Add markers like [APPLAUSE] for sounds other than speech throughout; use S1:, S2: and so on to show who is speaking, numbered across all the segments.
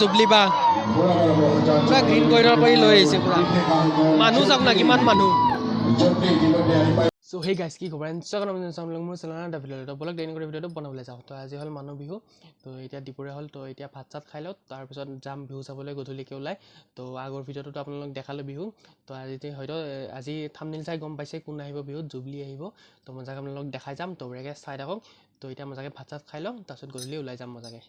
S1: Jubilee বা। পুৰা green corridor কৰি লৈ আহিছে পুৰা। মানুহ চাওক না কিমান মানুহ। চ' সেই গাইজ কি খবৰ? ইনষ্টাগ্ৰাম চামলং মোৰ চেনেল এটা ভিডিঅ' বলক ডেইন কৰি ভিডিঅ'টো বনাবলৈ যাওঁ। তো আজি হ'ল মানুহ বিহু। তো এতিয়া দুপৰীয়া হ'ল তো এতিয়া ভাত চাত খাই লওঁ। তাৰপিছত যাম বিহু চাবলৈ গধূলিকৈ ওলাই। তো আগৰ ভিডিঅ'টোতো আপোনালোক দেখালোঁ বিহু। তো আজি হয়তো আজি থামনিল চাই গম পাইছে কোন আহিব বিহুত জুবলি আহিব। তো মজাকৈ আপোনালোক দেখাই যাম। তো বঢ়িয়াকৈ চাই থাকক। তো এতিয়া মজাকৈ ভাত চাত খাই লওঁ তাৰপিছত গধূলি ওলাই যাম মজাকৈ।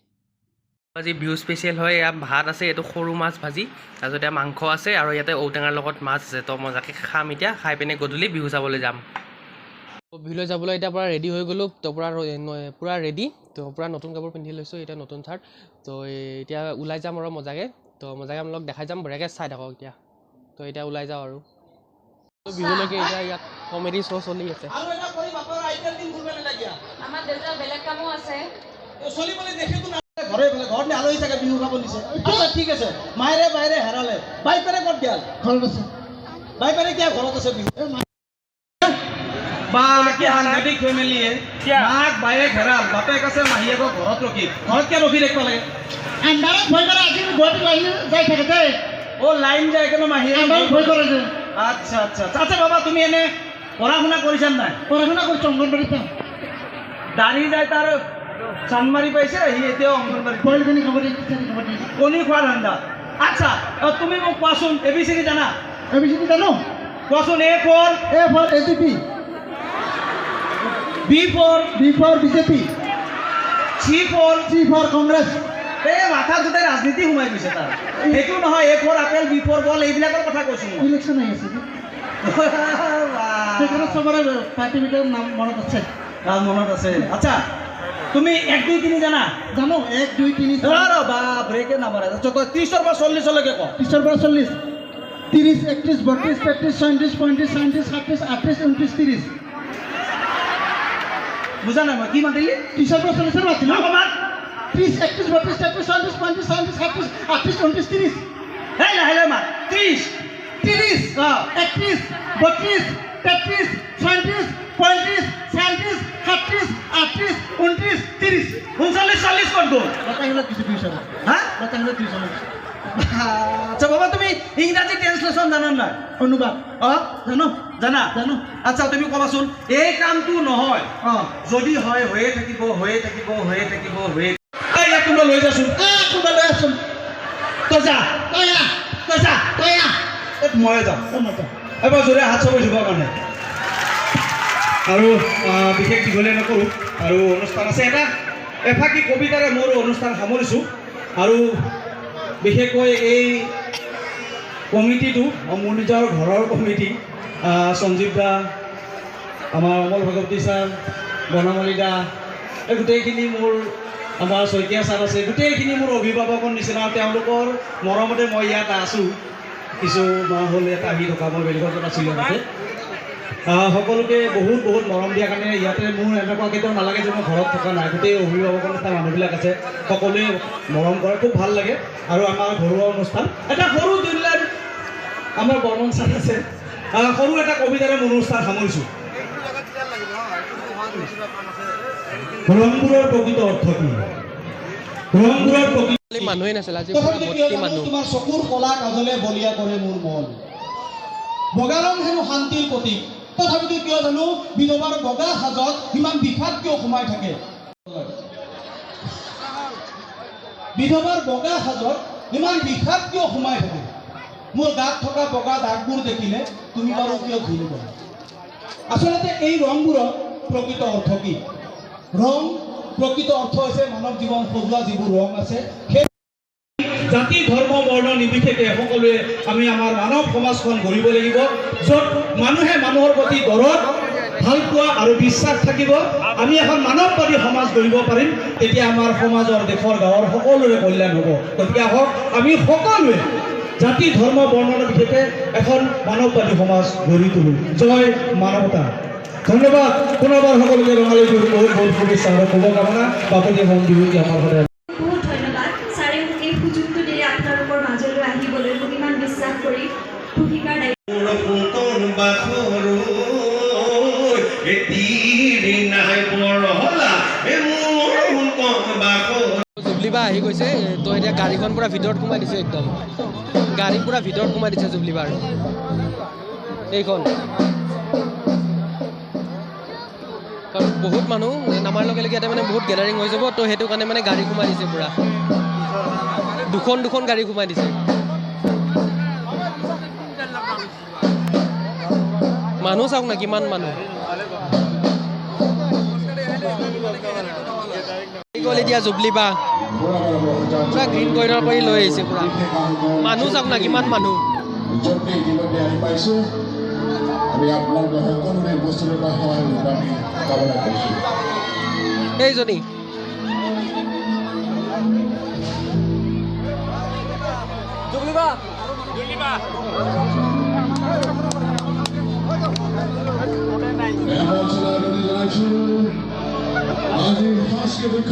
S1: আজি বিহু স্পেচিয়েল হয় ইয়াত ভাত আছে এইটো সৰু মাছ ভাজি তাৰপিছত ইয়াত মাংস আছে আৰু ইয়াতে ঔটেঙাৰ লগত মাছ আছে। তো মজাকৈ খাম এতিয়া খাই পিনে গধূলি বিহু চাবলৈ যাম। বিহুলৈ যাবলৈ এতিয়া পূৰা ৰেডি হৈ গ'লোঁ তো পূৰা পূৰা ৰেডি তো পূৰা নতুন কাপোৰ পিন্ধি লৈছোঁ এতিয়া নতুন চাৰ্ট তো এতিয়া ওলাই যাম আৰু মজাকৈ তো মজাকৈ আপোনালোক দেখাই যাম বঢ়িয়াকৈ চাই থাকক এতিয়া। তো এতিয়া ওলাই যাওঁ আৰু। তো বিহুলৈকে এতিয়া ইয়াত কমেডি শ্ব' চলি আছে।
S2: আৰু এটা কৰি বাপৰ আইতাৰ দিন ঘূৰিব নালাগে
S3: আমাৰ দেউতাৰ বেলেগ কামো আছে।
S2: পেলাই দেখেতো না আলহী চাগে বিহু খাব দিছে আচ্ছা ঠিক আছে। মায়েৰে বাইৰে হেৰালে। বাই পেৰে ক'ত গেল? ঘৰত আছে। বাই পেৰে কিয় ঘৰত আছে বিহু? বা কি সাংঘাতিক ফেমিলিয়ে মাক বায়েক হেৰাল বাপেক আছে মাহীয়েকক ঘৰত ৰখি। ঘৰত কিয় ৰখি থাকিব লাগে?
S4: আন্ধাৰত ভয় কৰে আজি গুৱাহাটী লাইন যাই থাকে দে
S2: অ লাইন যায় কেনে মাহীয়ে?
S4: আন্ধাৰত ভয় কৰে যে।
S2: আচ্ছা আচ্ছা আচ্ছা। বাবা তুমি এনে পঢ়া শুনা কৰিছা নাই?
S4: পঢ়া শুনা কৰিছোঁ অংগনবাড়ীত।
S2: দাঢ়ি যায় তাৰ চানমাৰি পাইছে সি এতিয়াও অংগনবাড়ী
S4: কণী
S2: খোৱাৰ ধান্দা আচ্ছা তুমি মোক কোৱাচোন এ বি চি ডি জানা?
S4: এ বি চি ডি জানো?
S2: কোৱাচোন A for
S4: A for A G P
S2: B for
S4: B for BJP
S2: C for
S4: C for Congress
S2: এই মাথাত গোটেই ৰাজনীতি সোমাই গৈছে তাৰ। সেইটো নহয় A for apple B for ball এইবিলাকৰ কথা কৈছো
S4: ইলেকশ্যন আহি আছে। [LAUGHS] সেইকাৰণে চবৰে পাৰ্টিবিলাকৰ নাম মনত আছে।
S2: ৰাজ মনত আছে। আচ্ছা তুমি এক দুই তিনি জানা?
S4: জানো এক দুই তিনি চাৰি
S2: ৰ বা ব্ৰেকে নামাৰে আচ্ছা, তই ত্ৰিছৰ পৰা চল্লিছলৈকে ক
S4: ত্ৰিছৰ পৰা চল্লিছ ত্ৰিছ একত্ৰিছ বত্ৰিছ তেত্ৰিছ ছয়ত্ৰিছ পঁয়ত্ৰিছ ছয়ত্ৰিছ সাতত্ৰিছ আঠত্ৰিছ ঊনত্ৰিছ ত্ৰিছ
S2: বুজা নাই মই কি মাতিলি?
S4: ত্ৰিছৰ পৰা চল্লিছৰ মাতিলোঁ
S2: অকণমান
S4: ত্ৰিছ একত্ৰিছ বত্ৰিছ তেত্ৰিছ ছয়ত্ৰিছ পঁয়ত্ৰিছ ছয়ত্ৰিছ সাতত্ৰিছ আঠত্ৰিছ ঊনত্ৰিছ ত্ৰিছ
S2: সেই লাহে লাহে মাত ত্ৰিছ
S4: ত্ৰিছ
S2: অ।
S4: একত্ৰিছ তেত্ৰিছ ছয়ত্ৰিছ পঁয়ত্ৰিছ ছয়ত্ৰিছ সাতত্ৰিছ আঠত্ৰিছ ঊনত্ৰিছ ত্ৰিছ
S2: ঊনচল্লিছ চল্লিছ ক'ত গ'ল
S4: লতাশিলত কিছু ত্ৰিছৰ
S2: হা
S4: লতাশিলত ত্ৰিছৰ
S2: আচ্ছা বাবা তুমি ইংৰাজী ট্ৰেঞ্চলেশ্যন জানা নাই
S4: অনুবাদ।
S2: অ
S4: জানো?
S2: জানা?
S4: জানো।
S2: আচ্ছা তুমি ক'বাচোন এই কামটো নহয়।
S4: অঁ।
S2: যদি হয় হৈয়ে থাকিব হৈয়ে থাকিব হৈয়ে থাকিব হৈয়ে কোনোবা লৈ যাচোন।
S4: কোনোবা লৈ আছোন
S2: তই যা।
S4: তই আহ।
S2: তই যা।
S4: তই
S2: এই ময়ে যাম।
S4: তই মত
S2: এবাৰ জোৰে হাত চবই ধুবৰ কাৰণে আৰু বিশেষ দীঘলীয়া নকৰোঁ। আৰু অনুষ্ঠান আছে এটা। এফাকি কবিতাৰে মোৰ অনুষ্ঠান সামৰিছোঁ। আৰু বিশেষকৈ এই কমিটিটো মোৰ নিজৰ ঘৰৰ কমিটি সঞ্জীৱ দা, আমাৰ অমল ভগৱতী ছাৰ বনমণি দা, এই গোটেইখিনি মোৰ আমাৰ শইকীয়া ছাৰ আছে। গোটেইখিনি মোৰ অভিভাৱকৰ নিচিনা। তেওঁলোকৰ মৰমতে মই ইয়াত আছোঁ। কিছু মাহ হ'ল ইয়াত আহি থকা মই বেলেগত আছিলোঁ আগতে আহ, সকলোকে বহুত বহুত মৰম দিয়াৰ কাৰণে ইয়াতে মোৰ এনেকুৱা কেতিয়াও নালাগে যে মই ঘৰত থকা নাই। গোটেই অভিভাৱকৰ নিচিনা মানুহবিলাক আছে। সকলোৱে মৰম কৰে খুব ভালো লাগে। আৰু আমাৰ ঘৰুৱা অনুষ্ঠান। এটা সৰু দুইলাৰ আমাৰ বৰ্মন ছাৰ আছে। সৰু এটা কবিতাৰে মোৰ অনুষ্ঠান সামৰিছোঁ। ৰংপুৰৰ প্ৰকৃত অৰ্থ কি? ৰংপুৰৰ প্ৰকৃত
S1: মানুহেই নাছিল আজি মানুহ?
S2: তোমাৰ চকুৰ কলা কাজলে বলিয়া কৰে মোৰ মন। বগা ৰং হেনো শান্তিৰ প্ৰতীক। তথাপিতো কিয় জানো বিধৱাৰ বগা সাজত ইমান বিষাদ কিয় সোমাই থাকে? বিধৱাৰ বগা সাজত ইমান বিষাদ কিয় সোমাই থাকে? মোৰ গাত থকা বগা দাগবোৰ দেখিলে তুমি বাৰু কিয় ঘূৰি কৰা আচলতে এই ৰংবোৰৰ প্ৰকৃত অৰ্থ কি? ৰং প্ৰকৃত অৰ্থ হৈছে মানৱ জীৱন সজোৱা যিবোৰ ৰং আছে জাতি, ধৰ্ম, বৰ্ণ নিৰ্বিশেষে সকলোৱে আমি আমাৰ মানৱ সমাজখন গঢ়িব লাগিব, য'ত মানুহে মানুহৰ প্ৰতি দৰদ ভালো পোৱা আৰু বিশ্বাস থাকিব। আমি এখন মানৱবাদী সমাজ গঢ়িব পাৰিম, তেতিয়া আমাৰ সমাজৰ দেশৰ গাঁৱৰ সকলোৰে কল্যাণ হ'ব। গতিকে আহক, আমি সকলোৱে জাতি, ধৰ্ম, বৰ্ণ নিৰ্বিশেষে এখন মানৱবাদী সমাজ গঢ়ি তোলোঁ। জয় মানৱতা। ধন্যবাদ। পুনৰবাৰ সকলোকে ৰঙালী বিহুৰ বহুত বহুত শুভেচ্ছা আৰু শুভকামনা। বাপতি হম বিহুটি আমাৰ সদায়
S1: জুবলিবা আহি গৈছে। তো এতিয়া গাড়ীখন পূৰা ভিতৰত সোমাই দিছে একদম। গাড়ী পূৰা ভিতৰত সোমাই দিছে জুবলিবাৰ এইখন। বহুত মানুহ নামাৰ লগে লগে ইয়াতে মানে বহুত গেডাৰিং হৈ যাব, তো সেইটো কাৰণে মানে গাড়ী সোমাই দিছে পূৰা। দুখন দুখন গাড়ী সোমাই দিছে। মানুহ চাওক না, কিমান মানুহ। গ'ল এতিয়া জুবলি বা। পূৰা গ্ৰীণ কৰিডৰ কৰি লৈ আহিছে মানুহ চাওক না, কিমান মানুহ।
S5: আমি কামনা কৰিছোঁ
S1: এইজনী
S5: এবাৰ আজি সাংস্কৃতিক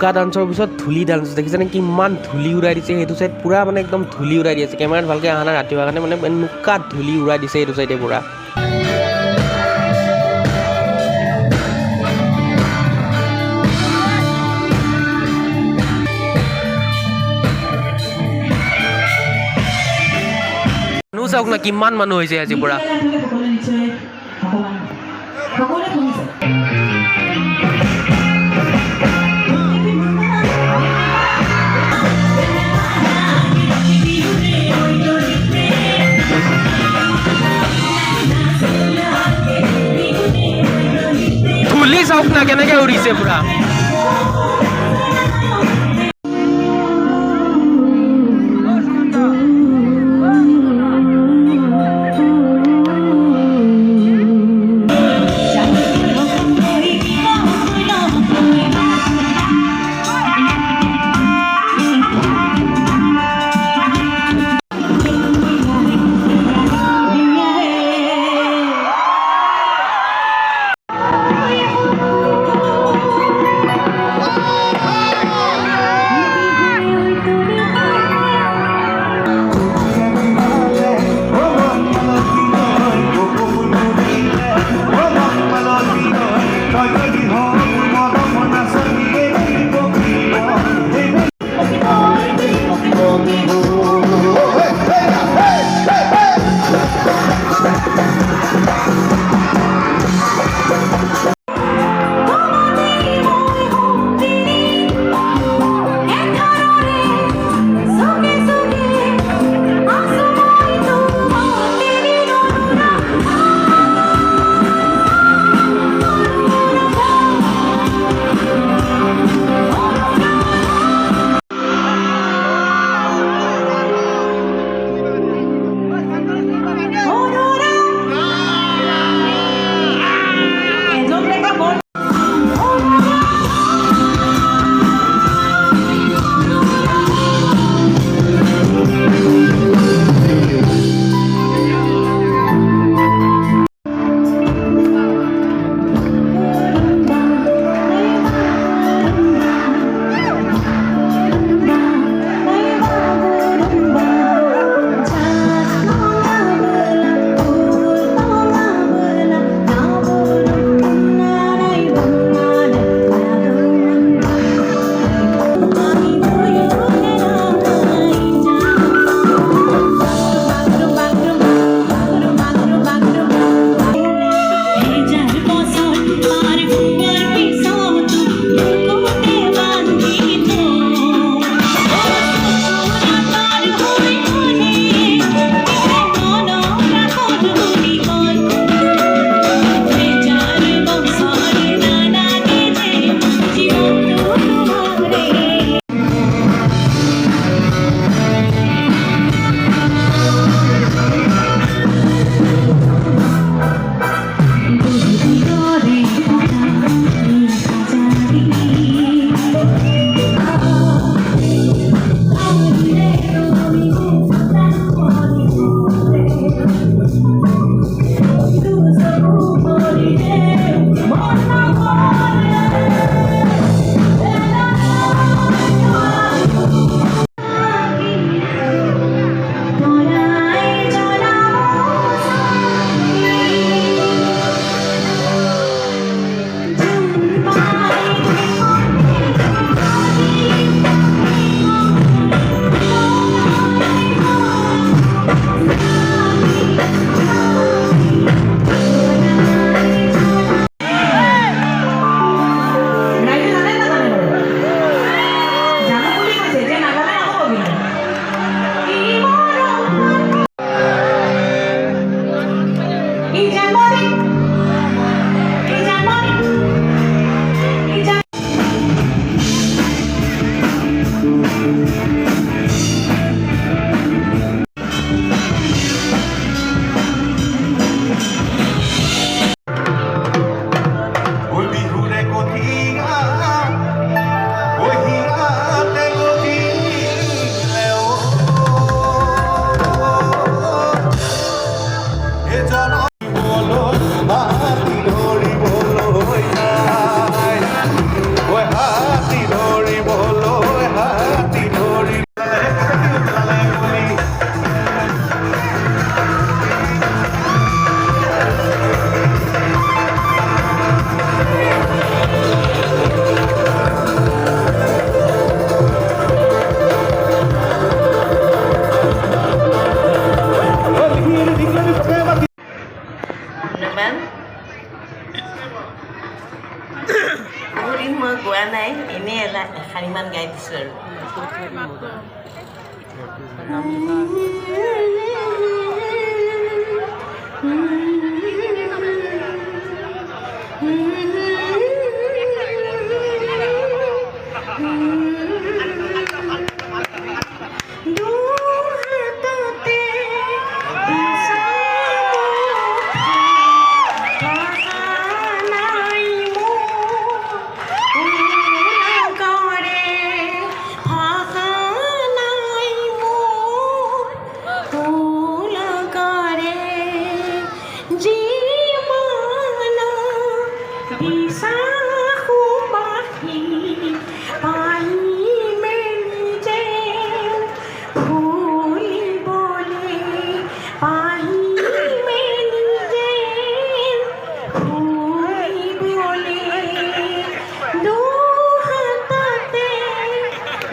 S1: বোকা ডান্সৰ পিছত ধূলি ডান্স দেখিছেনে কিমান ধূলি উৰাই দিছে? সেইটো চাইড পূৰা মানে একদম ধূলি উৰাই দি আছে। কেমেৰাত ভালকৈ অহা নাই ৰাতিপুৱা কাৰণে মানে এনেকুৱা ধূলি উৰাই দিছে সেইটো চাইডে পূৰা।
S5: মানুহ চাওক না, কিমান মানুহ হৈছে আজি পৰা। চাওক না কেনেকৈ উৰিছে পূৰা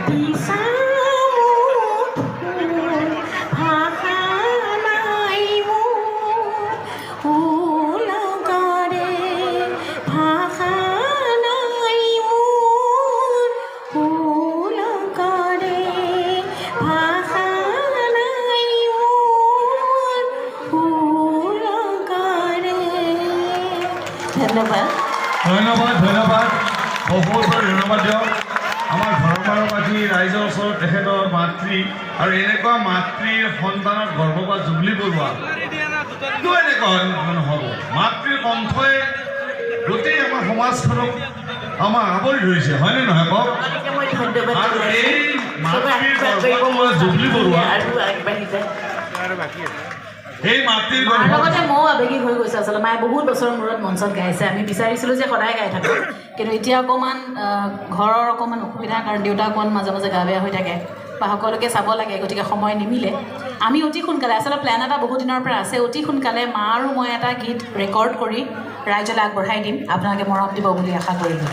S6: Thank you. কিয় এনেকুৱা নহ'ব মাতৃৰ কণ্ঠই গোটেই আমাৰ সমাজখনক আমাৰ আৱৰি ধৰিছে হয়নে নহয় কওক? আৰু। এই মাতৃৰ জুবলি বৰুৱা। সেই মাতৃৰ
S7: লগতে ময়ো আৱেগিক হৈ গৈছে আচলতে। মায়ে বহুত বছৰৰ মূৰত মঞ্চত গাইছে। আমি বিচাৰিছিলোঁ যে সদায় গাই থাকোঁ কিন্তু এতিয়া অকণমান ঘৰৰ অকণমান অসুবিধাৰ কাৰণ দেউতা অকণমান মাজে মাজে গা বেয়া হৈ থাকে। বা সকলোকে চাব লাগে গতিকে সময় নিমিলে। আমি অতি সোনকালে আচলতে প্লেন এটা বহুত দিনৰ পৰা আছে অতি সোনকালে মা আৰু মই এটা গীত ৰেকৰ্ড কৰি ৰাইজলৈ আগবঢ়াই দিম। আপোনালোকে মৰম দিব বুলি আশা কৰিলোঁ।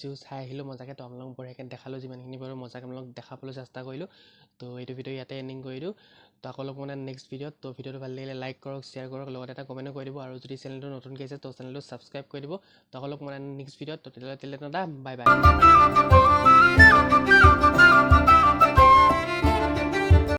S1: চিহু চাই আহিলোঁ মজাকৈ তো আপোনালোকক বঢ়িয়াকৈ দেখালোঁ যিমানখিনি পাৰোঁ মজাকৈ আপোনালোকক দেখাবলৈ চেষ্টা কৰিলোঁ। তো এইটো ভিডিঅ' ইয়াতে এণ্ডিং কৰি দিওঁ। তো আকৌ লগ মানে নেক্সট ভিডিঅ'ত তো ভিডিঅ'টো ভাল লাগিলে লাইক কৰক শ্বেয়াৰ কৰক লগতে এটা কমেণ্টো কৰি দিব। আৰু যদি চেনেলটো নতুনকৈ আছে তো চেনেলটো ছাবস্ক্ৰাইব কৰি দিব। তো আকৌ লগ মানে নেক্সট ভিডিঅ'ত তো তেতিয়াহ'লে তেতিয়াহ'লে বাই বাই